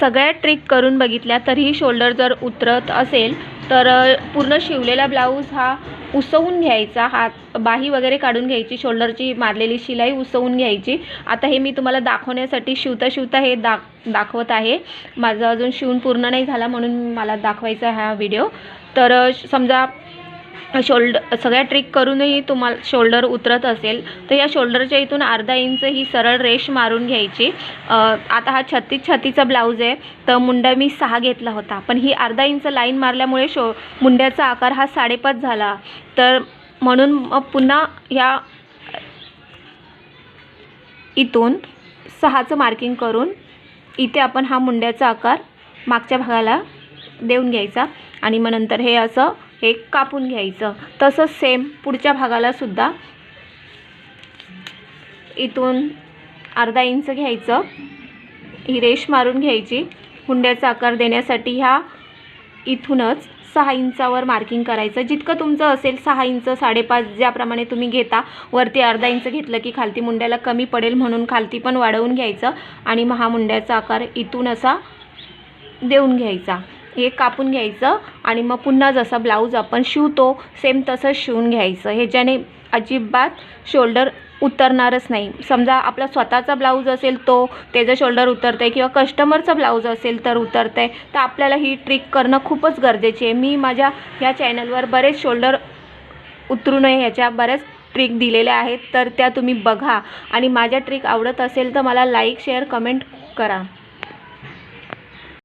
सगळ्या ट्रिक करून बघितल्या तरीही शोल्डर जर उतरत असेल तर पूर्ण शिवलेला ब्लाऊज हा उसवून घ्यायचा. हात बाही वगैरे काढून घ्यायची शोल्डरची मारलेली शिलाई उसवून घ्यायची. आता हे मी तुम्हाला दाखवण्यासाठी शिवता शिवता हे दाख दाखवत आहे. माझं अजून शिवून पूर्ण नाही झाला म्हणून मला दाखवायचा हा व्हिडिओ तर समजा शोल्ड सगळ्या ट्रिक करूनही तुम्हाला शोल्डर उतरत असेल तर या शोल्डरच्या इथून अर्धा इंच ही सरळ रेष मारून घ्यायची. आता हा छत्तीस छत्तीचा ब्लाऊज आहे तर मुंडा मी सहा घेतला होता पण ही अर्धा इंच लाईन मारल्यामुळे शो मुंड्याचा आकार हा साडेपाच झाला. तर म्हणून मग पुन्हा ह्या इथून सहाचं मार्किंग करून इथे आपण हा मुंड्याचा आकार मागच्या भागाला देऊन घ्यायचा आणि मग नंतर हे असं हे कापून घ्यायचं. तसंच सेम पुढच्या भागालासुद्धा इथून अर्धा इंच घ्यायचं. ही रेष मारून घ्यायची. हुंड्याचा आकार देण्यासाठी ह्या इथूनच सहा इंचावर मार्किंग करायचं. जितकं तुमचं असेल सहा इंच साडेपाच ज्याप्रमाणे तुम्ही घेता वरती अर्धा इंच घेतलं की खालती मुंड्याला कमी पडेल म्हणून खालती पण वाढवून घ्यायचं आणि महामुंड्याचा आकार इथून असा देऊन घ्यायचा. हे कापून घ्यायचं आणि मग पुन्हा जसा ब्लाऊज आपण शिवतो सेम तसंच शिवून घ्यायचं. ह्याच्याने अजिबात शोल्डर उतरणारच नाही. समजा आपला स्वतःचा ब्लाऊज असेल तो त्याचं शोल्डर उतरतं आहे किंवा कस्टमरचा ब्लाऊज असेल तर उतरतं आहे तर आपल्याला ही ट्रिक करणं खूपच गरजेची आहे. मी माझ्या ह्या चॅनलवर बरेच शोल्डर उतरू नये ह्याच्या बऱ्याच ट्रिक दिलेल्या आहेत तर त्या तुम्ही बघा. आणि माझ्या ट्रिक आवडत असेल तर मला लाईक शेअर कमेंट करा.